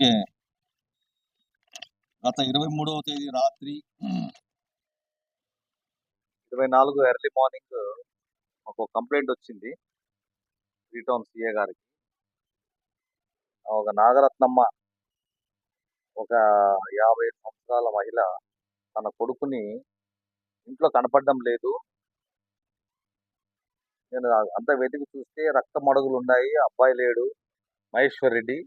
Okay. గత ఇరవై మూడవ తేదీ రాత్రి ఇరవై నాలుగు ఎర్లీ మార్నింగ్ ఒక కంప్లైంట్ వచ్చింది. త్రీ సిఏ గారికి. ఒక నాగరత్నమ్మ ఒక యాభై ఐదు సంవత్సరాల మహిళ తన కొడుకుని ఇంట్లో కనపడడం లేదు. నేను అంత వెతికి చూస్తే రక్త మడుగులు ఉన్నాయి అబ్బాయి లేడు. మహేశ్వర్ రెడ్డి.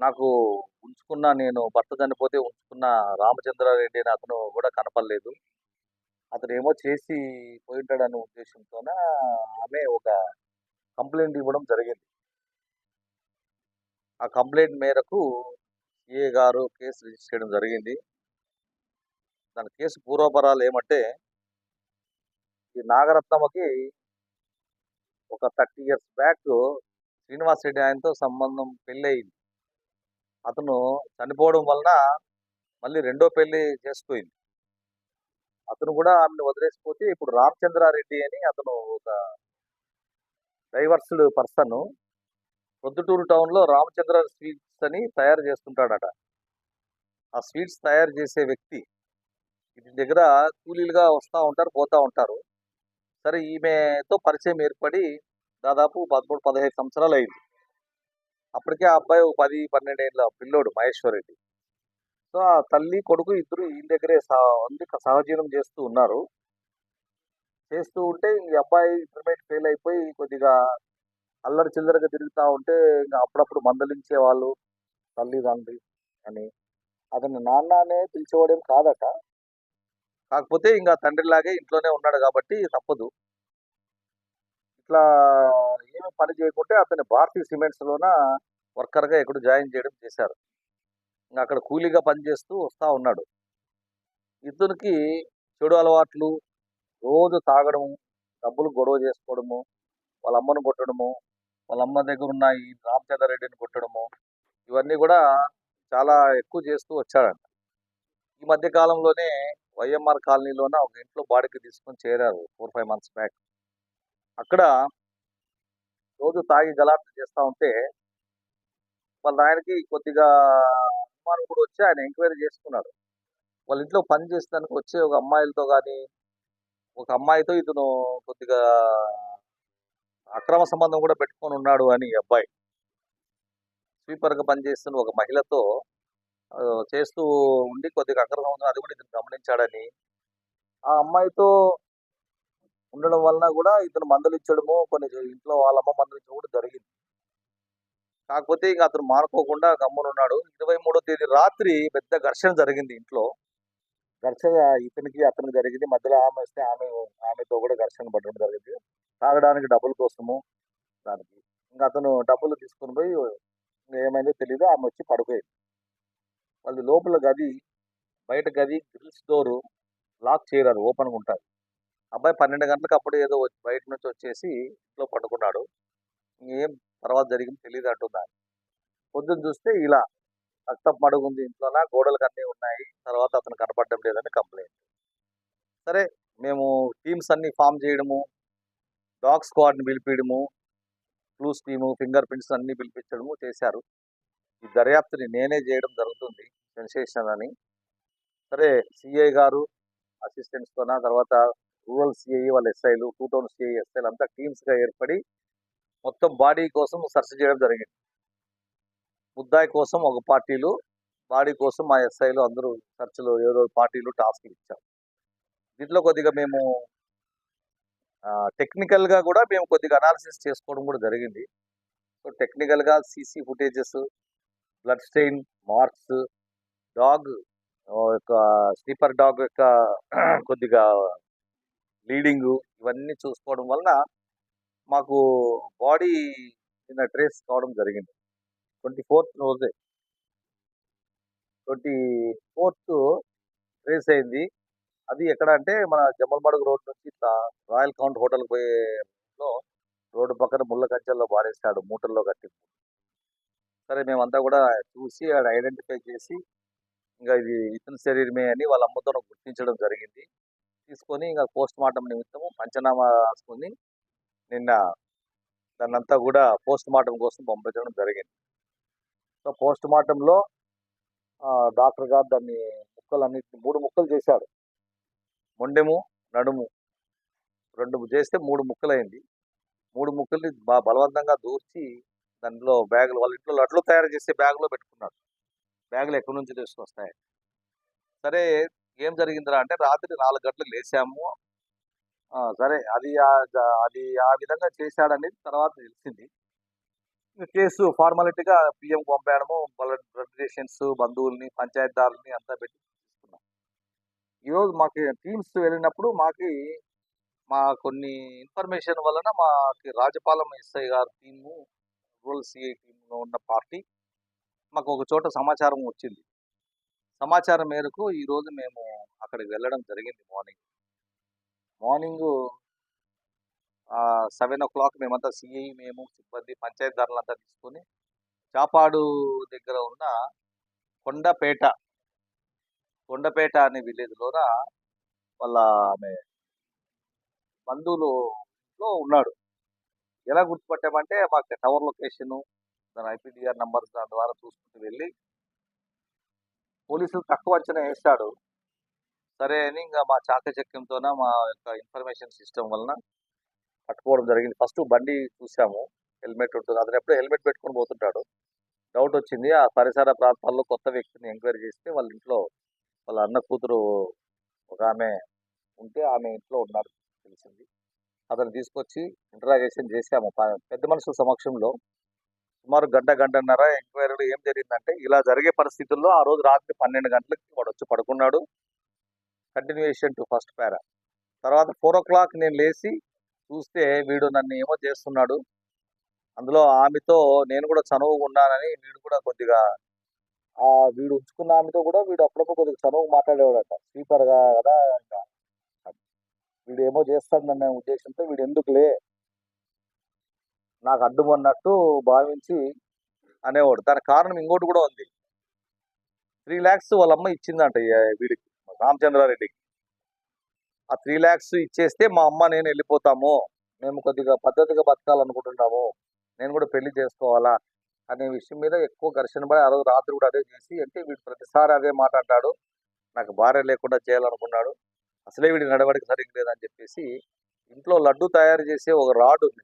నాకు ఉంచుకున్న నేను భర్త చనిపోతే ఉంచుకున్న రామచంద్రారెడ్డి అని అతను కూడా కనపడలేదు. అతను ఏమో చేసి పోయింటాడనే ఉద్దేశంతోన ఆమె ఒక కంప్లైంట్ ఇవ్వడం జరిగింది. ఆ కంప్లైంట్ మేరకు ఏ గారు కేసు రిజిస్టర్ చేయడం జరిగింది. దాని కేసు పూర్వపరాలు ఏమంటే ఈ నాగరత్నమ్మకి ఒక thirty years back Srinivas Reddy ఆయనతో సంబంధం పెళ్ళి అయింది అతను చనిపోవడం వలన మళ్ళీ రెండో పెళ్ళి చేసుకుంది అతను కూడా ఆమెను వదిలేసిపోతే ఇప్పుడు రామచంద్రారెడ్డి అని అతను ఒక డైవర్స్డ్ పర్సన్. ప్రొద్దుటూరు టౌన్లో రామచంద్ర స్వీట్స్ అని తయారు చేస్తుంటాడట. ఆ స్వీట్స్ తయారు చేసే వ్యక్తి వీటి దగ్గర కూలీలుగా వస్తూ ఉంటారు పోతూ ఉంటారు. సరే ఈమెతో పరిచయం ఏర్పడి దాదాపు పదమూడు పదహైదు సంవత్సరాలు అయింది అప్పటికే ఆ అబ్బాయి ఒక పది పన్నెండు ఏళ్ళ పిల్లోడు మహేశ్వర్ రెడ్డి. సో ఆ తల్లి కొడుకు ఇద్దరు వీళ్ళ దగ్గరే సహ ఉంది సహజీవనం చేస్తూ ఉన్నారు. చేస్తూ ఉంటే ఈ అబ్బాయి ఇంటర్మీడియట్ ఫెయిల్ అయిపోయి కొద్దిగా అల్లరి చిల్లరగా తిరుగుతూ ఉంటే ఇంకా అప్పుడప్పుడు మందలించే వాళ్ళు తల్లి తండ్రి అని. అతని నాన్న అనే పిలిచేవాడేం కాదట. కాకపోతే ఇంకా తండ్రిలాగే ఇంట్లోనే ఉన్నాడు కాబట్టి తప్పదు. ఇట్లా ఏమి పని చేయకుంటే అతని భారతీయ సిమెంట్స్ లోన వర్కర్గా ఎక్కడ జాయిన్ చేయడం చేశారు. ఇంకా అక్కడ కూలీగా పనిచేస్తూ వస్తా ఉన్నాడు. ఇతనికి చెడు అలవాట్లు రోజు తాగడము డబ్బులు గొడవ చేసుకోవడము వాళ్ళ అమ్మను కొట్టడము వాళ్ళ అమ్మ దగ్గర ఉన్న ఈ రామచంద్ర రెడ్డిని కొట్టడము ఇవన్నీ కూడా చాలా ఎక్కువ చేస్తూ వచ్చాడంట. ఈ మధ్య కాలంలోనే వైఎంఆర్ కాలనీలోన ఒక ఇంట్లో బాడీకి తీసుకొని చేరారు ఫోర్ ఫైవ్ మంత్స్ బ్యాక్. అక్కడ రోజు తాగి గలాట్లు చేస్తూ ఉంటే వాళ్ళ ఆయనకి కొద్దిగా అనుమానం కూడా వచ్చి ఆయన ఎంక్వైరీ చేసుకున్నాడు. వాళ్ళ ఇంట్లో పని చేసేదానికి వచ్చే ఒక అమ్మాయిలతో కానీ ఒక అమ్మాయితో ఇతను కొద్దిగా అక్రమ సంబంధం కూడా పెట్టుకొని ఉన్నాడు అని ఈ అబ్బాయి. స్వీపర్గా పనిచేస్తున్న ఒక మహిళతో చేస్తూ ఉండి కొద్దిగా అక్రమ సంబంధం అది కూడా ఇతను గమనించాడని ఆ అమ్మాయితో ఉండడం వలన కూడా ఇతను మందలించడము కొన్ని ఇంట్లో వాళ్ళ అమ్మ ఇచ్చడం కూడా జరిగింది. కాకపోతే ఇక అతను మానుకోకుండా గమ్మునున్నాడు ఇరవై మూడో తేదీ రాత్రి పెద్ద ఘర్షణ జరిగింది ఇంట్లో. ఘర్షణ ఇతనికి అతనికి జరిగింది. మధ్యలో ఆమె వస్తే ఆమె ఆమెతో కూడా ఘర్షణ పడడం జరిగింది. తాగడానికి డబ్బుల కోసము దానికి. ఇంకా అతను డబ్బులు తీసుకొని పోయి ఇంకా ఏమైందో తెలియదు ఆమె వచ్చి పడిపోయింది వాళ్ళు లోపల గది బయట గది గ్రిల్స్ డోరు లాక్ చేయరారు ఓపెన్గా ఉంటుంది. అబ్బాయి పన్నెండు గంటలకు అప్పుడు ఏదో బయట నుంచి వచ్చేసి ఇంట్లో పడుకున్నాడు. ఏం తర్వాత జరిగింది తెలియదు అంటున్నా. పొద్దున్న చూస్తే ఇలా రక్తం మడుగుంది ఇంట్లోనా ఇంట్లోన గోడలకు అన్నీ ఉన్నాయి. తర్వాత అతను కనపడడం లేదని కంప్లైంట్. సరే మేము టీమ్స్ అన్నీ ఫామ్ చేయడము డాగ్ స్క్వాడ్ని పిలిపించడము క్లూస్ స్కీము ఫింగర్ ప్రింట్స్ అన్నీ పిలిపించడము చేశారు. ఈ దర్యాప్తుని నేనే చేయడం జరుగుతుంది సెన్సేషన్ అని. సరే సిఐ గారు అసిస్టెంట్స్తోన తర్వాత రూరల్ సిఐ వాళ్ళ ఎస్ఐలు టూ టౌన్ సిఐ ఎస్ఐలు అంతా టీమ్స్గా ఏర్పడి మొత్తం బాడీ కోసం సెర్చ్ చేయడం జరిగింది. ముద్దాయి కోసం ఒక పార్టీలు బాడీ కోసం మా ఎస్ఐలు అందరూ సెర్చ్లు ఏదో పార్టీలు టాస్క్లు ఇచ్చారు. దీంట్లో కొద్దిగా మేము టెక్నికల్గా కూడా మేము కొద్దిగా అనాలిసిస్ చేసుకోవడం కూడా జరిగింది. సో టెక్నికల్గా CC footages blood stain marks dog యొక్క స్లీపర్ డాగ్ యొక్క కొద్దిగా బ్లీడింగ్ ఇవన్నీ చూసుకోవడం వలన మాకు బాడీ నిన్న ట్రేస్ కావడం జరిగింది. ట్వంటీ ఫోర్త్ రోజే. ట్వంటీ ఫోర్త్ ట్రేస్ అయింది. అది ఎక్కడ అంటే మన జమ్మలమడుగు రోడ్ నుంచి రాయల్ కౌంట్ హోటల్ పోయేలో రోడ్డు పక్కన ముళ్ళ కంచెల్లో పారేసాడు మూటల్లో కట్టి సరే మేమంతా కూడా చూసి ఆడ ఐడెంటిఫై చేసి ఇంకా ఇది ఇతని శరీరమే అని వాళ్ళ అమ్మతో గుర్తించడం జరిగింది. తీసుకొని ఇంకా పోస్ట్ మార్టం నిమిత్తము పంచనామా రాసుకొని నిన్న దాన్నంతా కూడా పోస్ట్ మార్టం కోసం పంపించడం జరిగింది. సో పోస్ట్ మార్టంలో డాక్టర్ గారు దాన్ని ముక్కలు ముక్కలన్నిటిని మూడు ముక్కలు చేశాడు. మొండెము నడుము రెండు చేస్తే మూడు ముక్కలైంది. మూడు ముక్కల్ని బా బలవంతంగా దూర్చి దాంట్లో బ్యాగులు వాళ్ళ ఇంట్లో లడ్లు తయారు చేసి బ్యాగులో పెట్టుకున్నాడు. బ్యాగులు ఎక్కడి నుంచి తీసుకొస్తాయి సరే ఏం జరిగిందిరా అంటే రాత్రి నాలుగు గంటలకు లేచాము. సరే అది ఆ- అది ఆ విధంగా చేశాడనేది తర్వాత తెలిసింది. కేసు ఫార్మాలిటీగా పిఎం పంపేయడము బ్లడ్ బ్లడ్ రిలేషన్స్ బంధువుల్ని పంచాయతీదారుల్ని అంతా పెట్టి తీసుకున్నాం. ఈరోజు మాకు టీమ్స్ వెళ్ళినప్పుడు మాకి మా కొన్ని ఇన్ఫర్మేషన్ వలన మాకి రాజపాలెం ఎస్ఐ గారి టీము రూరల్ సిఐ టీంలో ఉన్న పార్టీ మాకు ఒక చోట సమాచారం వచ్చింది. సమాచారం మేరకు ఈరోజు మేము అక్కడికి వెళ్ళడం జరిగింది morning. Morning seven o'clock మేమంతా సిఐ మేము సిబ్బంది పంచాయతీదారులంతా తీసుకొని చాపాడు దగ్గర ఉన్న కొండపేట కొండపేట అనే విలేజ్లోన వాళ్ళ ఆమె బంధువులులో ఉన్నాడు. ఎలా గుర్తుపట్టామంటే మాకు టవర్ లొకేషను దాని ఐపీడిఆర్ నంబర్ దాని ద్వారా చూసుకుంటూ వెళ్ళి పోలీసులు తక్కువ అంచనా వేస్తాడు సరే అని ఇంకా మా చాకచక్యంతోన మా యొక్క ఇన్ఫర్మేషన్ సిస్టమ్ వలన పట్టుకోవడం జరిగింది. ఫస్ట్ బండి చూసాము హెల్మెట్ ఉంటుంది. అతను ఎప్పుడు హెల్మెట్ పెట్టుకొని పోతుంటాడు. డౌట్ వచ్చింది ఆ పరిసర ప్రాంతాల్లో కొత్త వ్యక్తిని ఎంక్వైరీ చేస్తే వాళ్ళ ఇంట్లో వాళ్ళ అన్న కూతురు ఒక ఆమె ఉంటే ఆమె ఇంట్లో ఉన్నారు తెలిసింది. అతను తీసుకొచ్చి ఇంటరాగేషన్ చేశాము. పెద్ద మనుషుల సమక్షంలో సుమారు గంట గంటన్నర ఎంక్వైరీలో ఏం జరిగిందంటే ఇలా జరిగే పరిస్థితుల్లో ఆ రోజు రాత్రి పన్నెండు గంటలకి వాడు వచ్చి పడుకున్నాడు. Continuation to first para. తర్వాత ఫోర్ ఓ క్లాక్ నేను లేచి చూస్తే వీడు నన్ను ఏమో చేస్తున్నాడు. అందులో ఆమెతో నేను కూడా చనువుగా ఉన్నానని వీడు కూడా కొద్దిగా ఆ వీడు ఉంచుకున్న ఆమెతో కూడా వీడు అప్పుడప్పుడు కొద్దిగా చనువు మాట్లాడేవాడట. స్లీపర్గా కదా ఇంకా వీడు ఏమో నన్ను ఉద్దేశంతో వీడు ఎందుకులే నాకు అడ్డుమన్నట్టు భావించి అనేవాడు. దానికి కారణం ఇంకోటి కూడా ఉంది. త్రీ ల్యాక్స్ వాళ్ళ అమ్మ ఇచ్చిందంట వీడికి రామచంద్రారెడ్డికి ఆ త్రీ ల్యాక్స్ ఇచ్చేస్తే మా అమ్మ నేను వెళ్ళిపోతాము. మేము కొద్దిగా పద్ధతిగా బతకాలనుకుంటున్నాము. నేను కూడా పెళ్ళి చేసుకోవాలా అనే విషయం మీద ఎక్కువ ఘర్షణ పడి ఆ రోజు రాత్రి కూడా అదే చేసి అంటే వీడు ప్రతిసారి అదే మాట్లాడ్డాడు నాకు భార్య లేకుండా చేయాలనుకున్నాడు. అసలే వీడి నడవడికి సరిగ్గా లేదని చెప్పేసి ఇంట్లో లడ్డు తయారు చేసే ఒక రాడ్ ఉంది.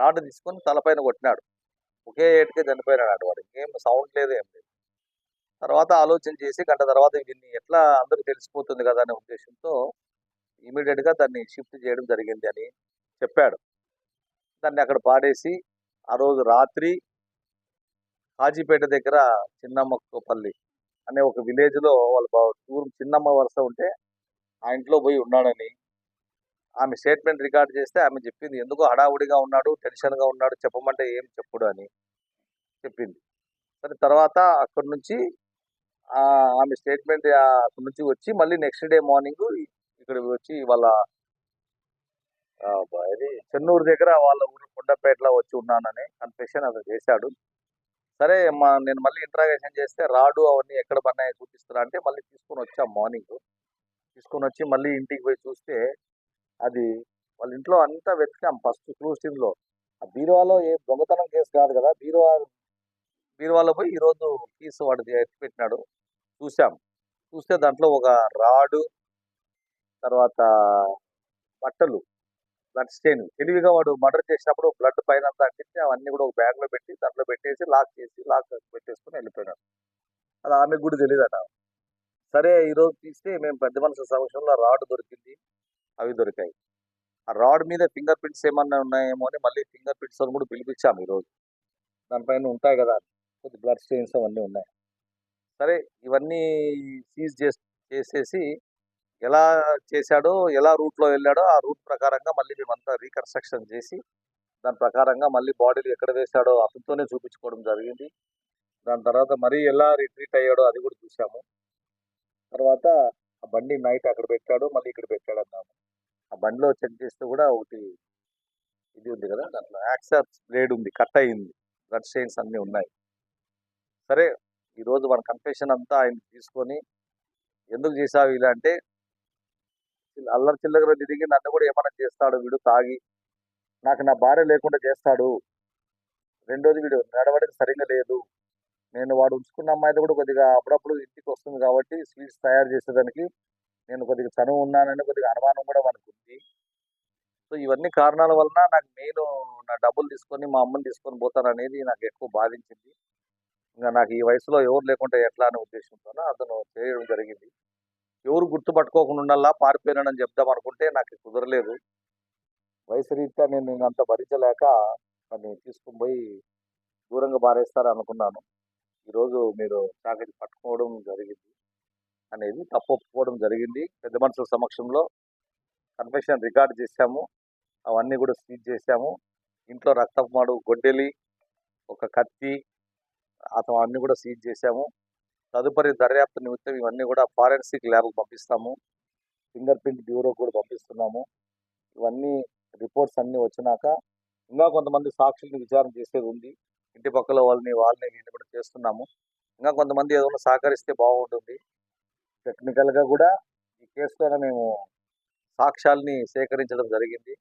రాడ్ తీసుకొని తలపైన కొట్టినాడు. ఒకే ఏటుకే చనిపోయినాడు వాడు. ఇంకేం సౌండ్ లేదు ఏం లేదు. తర్వాత ఆలోచన చేసి గంట తర్వాత దీన్ని ఎట్లా అందరూ తెలిసిపోతుంది కదా అనే ఉద్దేశంతో ఇమీడియట్గా దాన్ని షిఫ్ట్ చేయడం జరిగింది అని చెప్పాడు. దాన్ని అక్కడ పాడేసి ఆ రోజు రాత్రి కాజీపేట దగ్గర చిన్నమ్మపల్లి అనే ఒక విలేజ్లో వాళ్ళ బా- ఊరు చిన్నమ్మ వరుస ఉంటే ఆ ఇంట్లో పోయి ఉన్నాడని ఆమె స్టేట్మెంట్ రికార్డ్ చేస్తే ఆమె చెప్పింది ఎందుకో హడావుడిగా ఉన్నాడు టెన్షన్గా ఉన్నాడు చెప్పమంటే ఏం చెప్పుడు అని చెప్పింది. సరే తర్వాత అక్కడి నుంచి ఆమె స్టేట్మెంట్ అక్కడి నుంచి వచ్చి మళ్ళీ నెక్స్ట్ డే మార్నింగ్ ఇక్కడ వచ్చి వాళ్ళ ఆ, ఇది చెన్నూరు దగ్గర వాళ్ళ ఊరు కొండపేటలో వచ్చి ఉన్నానని కన్ఫెషన్ అతను చేశాడు. సరే మా నేను మళ్ళీ ఇంట్రాగేషన్ చేస్తే రాడు అవన్నీ ఎక్కడ పన్నాయి చూపిస్తారా అంటే మళ్ళీ తీసుకొని వచ్చాం మార్నింగ్. తీసుకొని వచ్చి మళ్ళీ ఇంటికి పోయి చూస్తే అది వాళ్ళ ఇంట్లో అంతా వెతికాం ఫస్ట్ క్లూ టీమ్ ఆ బీరువాలో ఏ దొంగతనం కేసు కాదు కదా బీరువా బీరువాలో పోయి ఈరోజు కీస్ వాడు పెట్టినాడు. చూసాం. చూస్తే దాంట్లో ఒక రాడు తర్వాత బట్టలు బ్లడ్ స్టెయిన్. తెలివిగా వాడు మర్డర్ చేసినప్పుడు బ్లడ్ పైన అంతా అంటించి అవన్నీ కూడా ఒక బ్యాగ్లో పెట్టి దాంట్లో పెట్టేసి లాక్ చేసి లాక్ పెట్టేసుకుని వెళ్ళిపోయినాడు. అది ఆమెకు కూడా తెలియదట సరే ఈరోజు తీస్తే మేము పెద్ద మనుషుల సమక్షంలో రాడ్ దొరికింది. అవి దొరికాయి. ఆ రాడ్ మీద ఫింగర్ ప్రింట్స్ ఏమన్నా ఉన్నాయేమో అని మళ్ళీ ఫింగర్ ప్రింట్స్ అని కూడా పిలిపించాము ఈరోజు. దానిపైన ఉంటాయి కదా కొద్ది బ్లడ్ స్టెయిన్స్ అవన్నీ ఉన్నాయి. సరే ఇవన్నీ సీజ్ చేసేసి ఎలా చేశాడో ఎలా రూట్లో వెళ్ళాడో ఆ రూట్ ప్రకారంగా మళ్ళీ మేమంతా రీకన్స్ట్రక్షన్ చేసి దాని ప్రకారంగా మళ్ళీ బాడీలు ఎక్కడ వేశాడో అతనితోనే చూపించుకోవడం జరిగింది. దాని తర్వాత మరీ ఎలా రిట్రీట్ అయ్యాడో అది కూడా చూసాము తర్వాత ఆ బండి నైట్ అక్కడ పెట్టాడు మళ్ళీ ఇక్కడ పెట్టాడు అన్నాము ఆ బండిలో చెక్ చేస్తే కూడా ఒకటి ఇది ఉంది కదా దాంట్లో యాక్సెస్ బ్లేడ్ ఉంది కట్ అయింది. బ్లడ్ స్టెయిన్స్ అన్నీ ఉన్నాయి. సరే ఈరోజు మన కన్ఫెషన్ అంతా ఆయన తీసుకొని ఎందుకు చేసావు ఇలా అంటే అల్లరి చిల్లర తిరిగి నన్ను కూడా ఏమైనా చేస్తాడు వీడు తాగి నాకు నా భార్య లేకుండా చేస్తాడు. రెండోది వీడు నడవడికి సరిగ్గా లేదు. నేను వాడు ఉంచుకున్న అమ్మాయితో కూడా కొద్దిగా అప్పుడప్పుడు ఇంటికి వస్తుంది కాబట్టి స్వీట్స్ తయారు చేసేదానికి నేను కొద్దిగా చనువు ఉన్నానని కొద్దిగా అనుమానం కూడా మనకు ఉంది. సో ఇవన్నీ కారణాల వలన నాకు నేను నా డబ్బులు తీసుకొని మా అమ్మని తీసుకొని పోతాను అనేది నాకు ఎక్కువ బాధించింది. ఇంకా నాకు ఈ వయసులో ఎవరు లేకుంటే ఎట్లా అనే ఉద్దేశంతో అతను చేయడం జరిగింది. ఎవరు గుర్తుపట్టుకోకుండా ఉండాలా పారిపోయినాడని చెప్దాం అనుకుంటే నాకు కుదరలేదు. వయసు రీత్యా నేను అంత భరించలేక దాన్ని తీసుకుని పోయి దూరంగా బారేస్తారు అనుకున్నాను ఈరోజు మీరు చాకరి పట్టుకోవడం జరిగింది. అనేది తప్పకపోవడం జరిగింది. పెద్ద మనుషుల సమక్షంలో కన్ఫెషన్ రికార్డ్ చేశాము. అవన్నీ కూడా సీజ్ చేశాము. ఇంట్లో రక్తపుమాడు గొడ్డెలి ఒక కత్తి అతను అన్నీ కూడా సీజ్ చేశాము. తదుపరి దర్యాప్తు నిమిత్తం ఇవన్నీ కూడా ఫారెన్సిక్ ల్యాబ్కి పంపిస్తాము. ఫింగర్ ప్రింట్ బ్యూరో కూడా పంపిస్తున్నాము. ఇవన్నీ రిపోర్ట్స్ అన్నీ వచ్చినాక ఇంకా కొంతమంది సాక్షుల్ని విచారణ చేసేది ఉంది. ఇంటి పక్కల వాళ్ళని వాళ్ళని వీళ్ళని కూడా చేస్తున్నాము. ఇంకా కొంతమంది ఏదైనా సహకరిస్తే బాగుంటుంది. టెక్నికల్గా కూడా ఈ కేసులోనే మేము సాక్ష్యాల్ని సేకరించడం జరిగింది.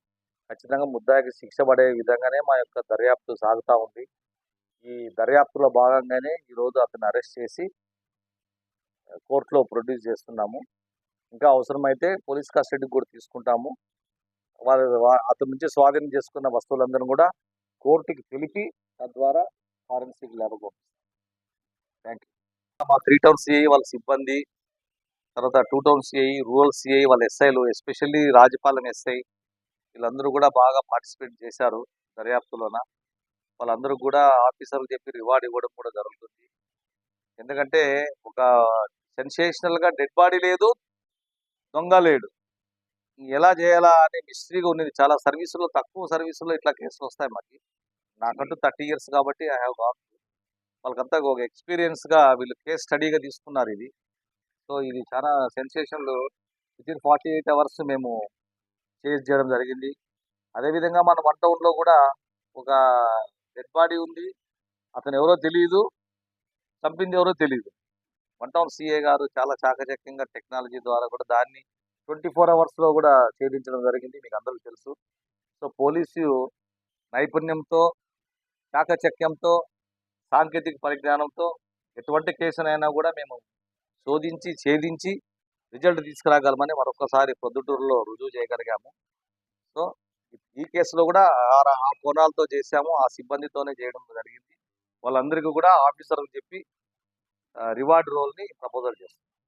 ఖచ్చితంగా ముద్దాయికి శిక్ష పడే విధంగానే మా యొక్క దర్యాప్తు సాగుతూ ఉంది. ఈ దర్యాప్తులో భాగంగానే ఈరోజు అతన్ని అరెస్ట్ చేసి కోర్టులో ప్రొడ్యూస్ చేస్తున్నాము. ఇంకా అవసరమైతే పోలీస్ కస్టడీకి కూడా తీసుకుంటాము. వారి అతని నుంచి స్వాధీనం చేసుకున్న వస్తువులందరూ కూడా కోర్టుకి తెలిపి తద్వారా ఫారెన్సిక్ ల్యాబ్ థ్యాంక్ యూ మా త్రీ టౌన్ సిఐ వాళ్ళ సిబ్బంది తర్వాత two town CI rural CI వాళ్ళ ఎస్ఐలు ఎస్పెషల్లీ రాజపాలెం ఎస్ఐ వీళ్ళందరూ కూడా బాగా పార్టిసిపేట్ చేశారు దర్యాప్తులోన. వాళ్ళందరూ కూడా ఆఫీసర్లు చెప్పి రివార్డ్ ఇవ్వడం కూడా జరుగుతుంది. ఎందుకంటే ఒక సెన్సేషనల్గా డెడ్ బాడీ లేదు దొంగ లేడు. ఎలా చేయాలా అనే మిస్టరీగా ఉన్నది. చాలా సర్వీసులో తక్కువ సర్వీసులో ఇట్లా కేసులు వస్తాయి మాకు. నాకంటూ థర్టీ ఇయర్స్ కాబట్టి ఐ హ్యావ్ గాట్ వాళ్ళకంతా ఒక ఎక్స్పీరియన్స్గా వీళ్ళు కేస్ స్టడీగా తీసుకున్నారు ఇది. సో ఇది చాలా సెన్సేషన్లు. Within forty eight hours మేము చేజ్ చేయడం జరిగింది. అదేవిధంగా మన వన్ టౌన్లో కూడా ఒక డెడ్ బాడీ ఉంది. అతను ఎవరో తెలియదు చంపింది ఎవరో తెలియదు వన్ టౌన్ సిఏ గారు చాలా చాకచక్యంగా టెక్నాలజీ ద్వారా కూడా దాన్ని ట్వంటీ ఫోర్ అవర్స్లో కూడా ఛేదించడం జరిగింది. మీకు అందరూ తెలుసు. సో పోలీసు నైపుణ్యంతో చాకచక్యంతో సాంకేతిక పరిజ్ఞానంతో ఎటువంటి కేసునైనా కూడా మేము శోధించి ఛేదించి రిజల్ట్ తీసుకురాగలమని మరొకసారి ప్రొద్దుటూరులో రుజువు చేయగలిగాము. సో ఈ కేసులో కూడా ఆ- ఆ కోణాలతో చేశాము. ఆ సిబ్బందితోనే చేయడం జరిగింది. వాళ్ళందరికీ కూడా ఆఫీసర్కి చెప్పి రివార్డ్ రోల్ని ప్రపోజల్ చేస్తాం.